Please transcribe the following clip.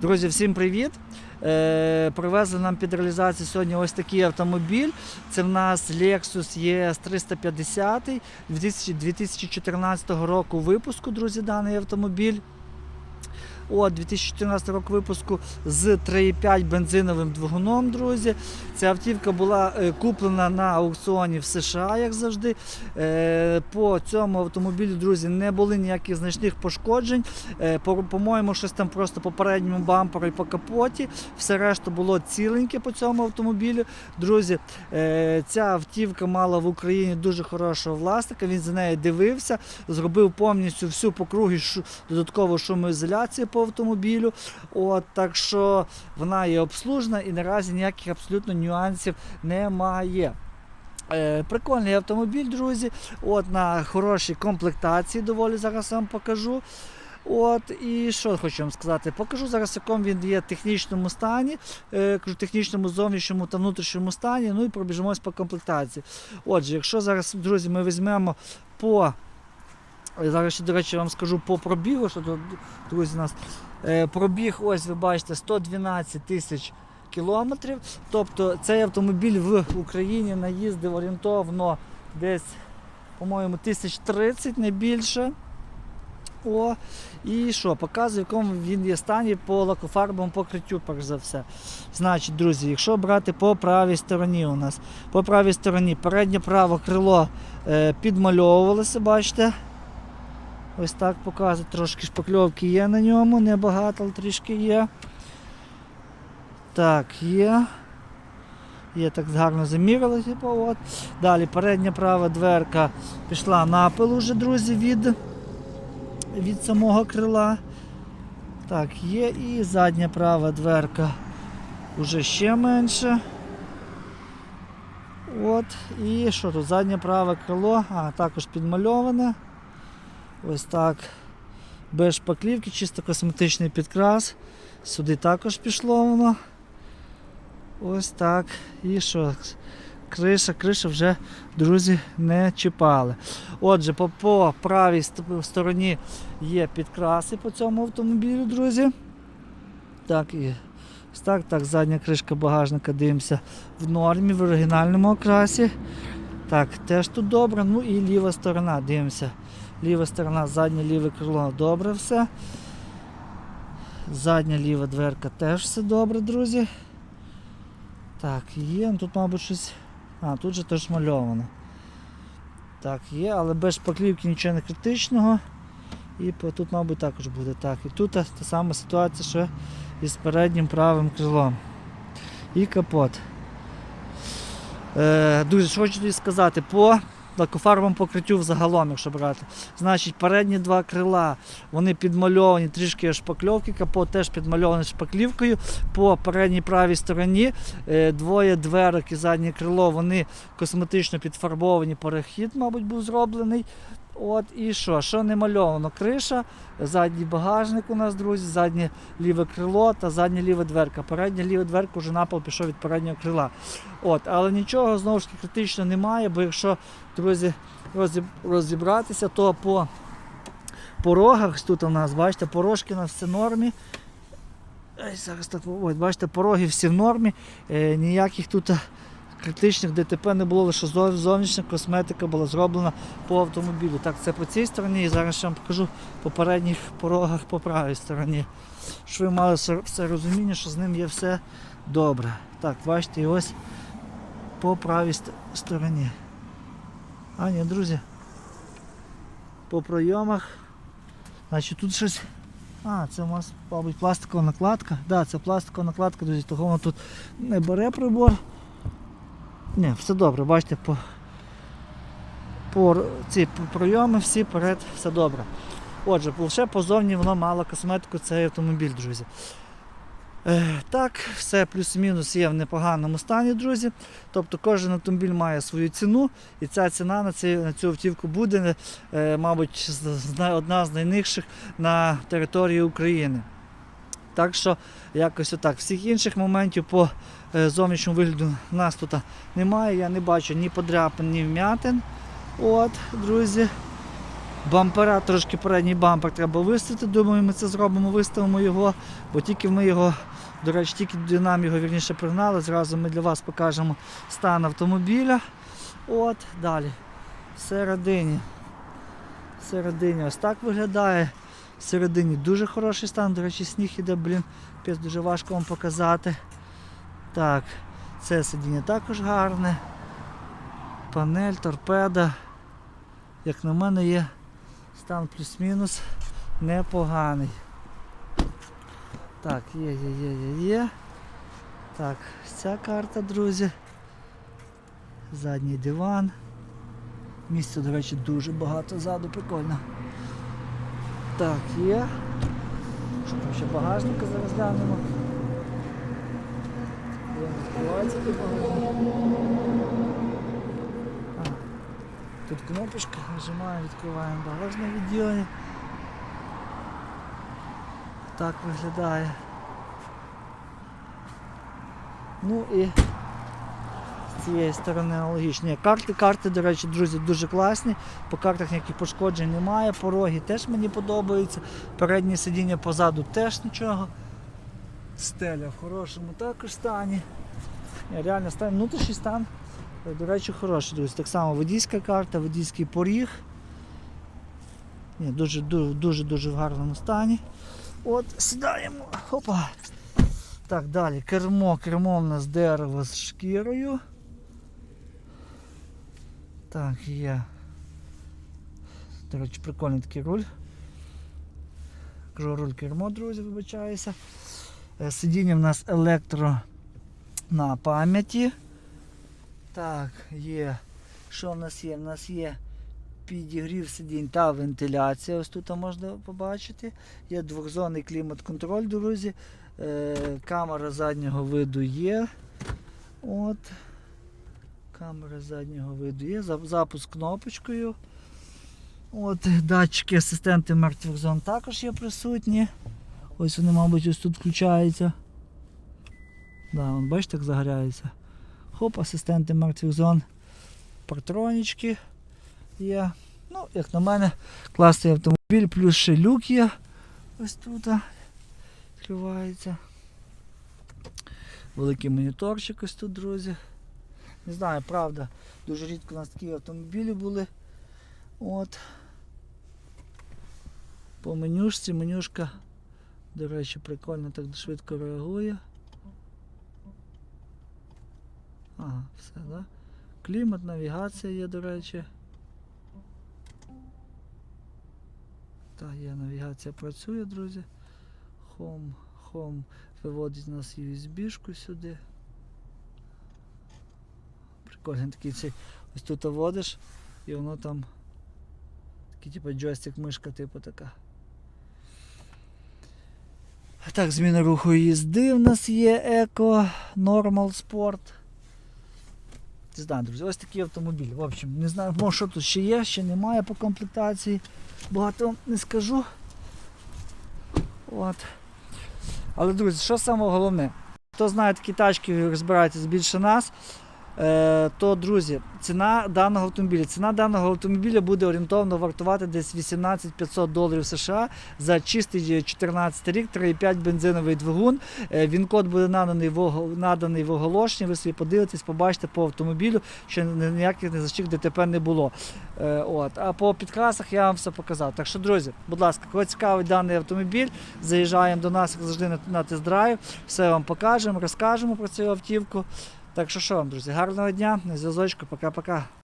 Друзі, всім привіт! Е, привезли нам під реалізацію сьогодні ось такий автомобіль. Це в нас Lexus ES 350 2000 2014 року випуску, друзі, даний автомобіль. От 2014 року випуску з 3,5 бензиновим двигуном, друзі. Ця автівка була е, куплена на аукціоні в США, як завжди. Е, По цьому автомобілю, друзі, не були ніяких значних пошкоджень. Е, по- По-моєму, щось там просто по передньому бамперу і по капоті. Все решта було ціленьке по цьому автомобілю. Друзі, ця автівка мала в Україні дуже хорошого власника. Він за нею дивився, зробив повністю всю покруги додаткову шумоізоляцію автомобілю. От, так що вона є обслужена і наразі ніяких абсолютно нюансів немає. Е, прикольний автомобіль, друзі. От на хорошій комплектації доволі зараз вам покажу. От і що хочу вам сказати? Покажу зараз, в якому він є в технічному стані, е, технічному, зовнішньому та внутрішньому стані. Ну і пробіжимось по комплектації. Отже, якщо зараз, друзі, ми візьмемо по. Е, Зараз ще, до речі, вам скажу по пробігу, що тут, друзі, нас е, пробіг, ось ви бачите, 112 тисяч кілометрів. Тобто цей автомобіль в Україні наїздив орієнтовно десь, по-моєму, тисяч 30, не більше. О, і що, показує, в якому він є стані по лакофарбовому покриттю, перш за все. Значить, друзі, якщо брати по правій стороні у нас, по правій стороні переднє праве крило е, підмальовувалося, бачите? Ось так показує, трошки шпакльовки є на ньому, небагато, але трішки є. Так, є. Є так гарно замірили, типу, от. Далі передня права дверка пішла на пил уже, друзі, від, від самого крила. Так, є і задня права дверка уже ще менше. От, і що тут? Заднє праве крило, а також підмальоване. Ось так. Без шпаклівки, чисто косметичний підкрас. Сюди також пішло воно. Ось так. І що? Криша, криша вже, друзі, не чіпали. Отже, по, по правій стороні є підкраси по цьому автомобілю, друзі. Так, і ось так, так, задня кришка багажника дивимося в нормі, в оригінальному окрасі. Так, теж тут добре. Ну і ліва сторона, дивимося. Ліва сторона, заднє ліве крило добре все. Задня ліва дверка теж все добре, друзі. Так, є, ну, тут, мабуть, щось. А, тут же теж мальовано. Так, є, але без шпаклівки нічого не критичного. І тут, мабуть, також буде так. І тут та, та сама ситуація, що із переднім правим крилом. І капот. Е, дуже хочу тобі сказати, по лакофарбовому покриттю взагалом, якщо брати. Значить, передні два крила вони підмальовані трішки шпакльовки, капот теж підмальований шпаклівкою. По передній правій стороні е, двоє дверок і заднє крило вони косметично підфарбовані, перехід, мабуть, був зроблений. От і що? Що не мальовано? Криша, задній багажник у нас, друзі, заднє ліве крило та задня ліва дверка. Передня ліва дверка вже на пол пішов від переднього крила. От, але нічого знову ж таки критично немає, бо якщо, друзі, розібратися, то по порогах тут у нас, бачите, порожки у нас все нормі. Зараз так, от, бачите, пороги всі в нормі, е, ніяких тут критичних ДТП не було, лише зовнішня косметика була зроблена по автомобілю. Так, це по цій стороні, і зараз ще вам покажу по передніх порогах по правій стороні. Щоб ви мали все розуміння, що з ним є все добре. Так, бачите, і ось по правій стороні. А, ні, друзі. По пройомах. Значить тут щось. А, це у нас, мабуть, пластикова накладка. Так, да, це пластикова накладка, друзі, того воно тут не бере прибор. Ні, все добре, бачите, по, по ці пройоми всі перед, все добре. Отже, лише позовні воно мало косметику, цей автомобіль, друзі. Е, так, все плюс-мінус є в непоганому стані, друзі. Тобто кожен автомобіль має свою ціну, і ця ціна на, ці, на цю автівку буде, е, мабуть, одна з найнижчих на території України. Так що якось отак. Всіх інших моментів по е, зовнішньому вигляду нас тут немає. Я не бачу ні подряпин, ні вмятин. От, друзі. Бампера, трошки передній бампер треба виставити. Думаю, ми це зробимо, виставимо його, бо тільки ми його, до речі, тільки нам його вірніше пригнали. Зразу ми для вас покажемо стан автомобіля. От, далі. Всередині. Всередині ось так виглядає. Всередині дуже хороший стан. До речі, сніг іде, блін, піс дуже важко вам показати. Так, це сидіння також гарне. Панель, торпеда. Як на мене є стан плюс-мінус непоганий. Так, є, є, є, є, є. Так, ця карта, друзі. Задній диван. Місця, до речі, дуже багато ззаду, прикольно. Так, є. Що там ще багажника зараз глянемо. Відкривається тут багажник. Тут кнопочка, нажимаємо, відкриваємо багажне відділення. Так виглядає. Ну і цієї сторони аналогічні. Карти, карти, до речі, друзі, дуже класні. По картах ніяких пошкоджень немає. Пороги теж мені подобаються. Переднє сидіння позаду теж нічого. Стеля в хорошому також стані. Ні, реально стан, внутрішній стан, е, до речі, хороший, друзі. Так само водійська карта, водійський поріг. Ні, дуже, дуже, дуже, дуже в гарному стані. От, сідаємо. Опа. Так, далі. Кермо. Кермо в нас дерево з шкірою. Так, є. До речі, прикольний такий руль. Кажу, руль кермо, друзі, вибачаюся. Е, Сидіння в нас електро на пам'яті. Так, є. Що в нас є? В нас є підігрів сидінь та вентиляція. Ось тут можна побачити. Є двохзонний клімат-контроль, друзі. Е, камера заднього виду є. От. Камера заднього виду є. Запуск кнопочкою. От, датчики асистенти мертвих зон також є присутні. Ось вони, мабуть, ось тут включаються. Да, вон, бачите, як загоряється. Хоп, асистенти мертвих зон. Партронічки є. Ну, як на мене, класний автомобіль, плюс ще люк є. Ось тут. Відкривається. Великий моніторчик ось тут, друзі. Не знаю, правда, дуже рідко у нас такі автомобілі були. От. По менюшці, менюшка, до речі, прикольно так швидко реагує. Ага, все, да? Клімат, навігація є, до речі. Так, є навігація працює, друзі. Home, Home виводить нас USB-шку сюди. Прикольний такий цей. Ось тут вводиш і воно там такий типу джойстик мишка, типу така. Так, зміна руху їзди в нас є Еко, Normal Sport. Не знаю, друзі, ось такий автомобіль. В общем, не знаю, може, що тут ще є, ще немає по комплектації. Багато вам не скажу. От. Але, друзі, що саме головне? Хто знає такі тачки, розбирається більше нас, то, друзі, ціна даного автомобіля. Ціна даного автомобіля буде орієнтовно вартувати десь 18 500 доларів США за чистий 14 рік, 3,5 бензиновий двигун. Е, Він код буде наданий в, наданий в оголошенні. Ви собі подивитесь, побачите по автомобілю, що ніяких незащик ДТП не було. Е, От. А по підкрасах я вам все показав. Так що, друзі, будь ласка, кого цікавий даний автомобіль, заїжджаємо до нас як завжди на тест-драйв, все вам покажемо, розкажемо про цю автівку. Так що що вам, друзі, гарного дня, на зв'язочку, пока-пока.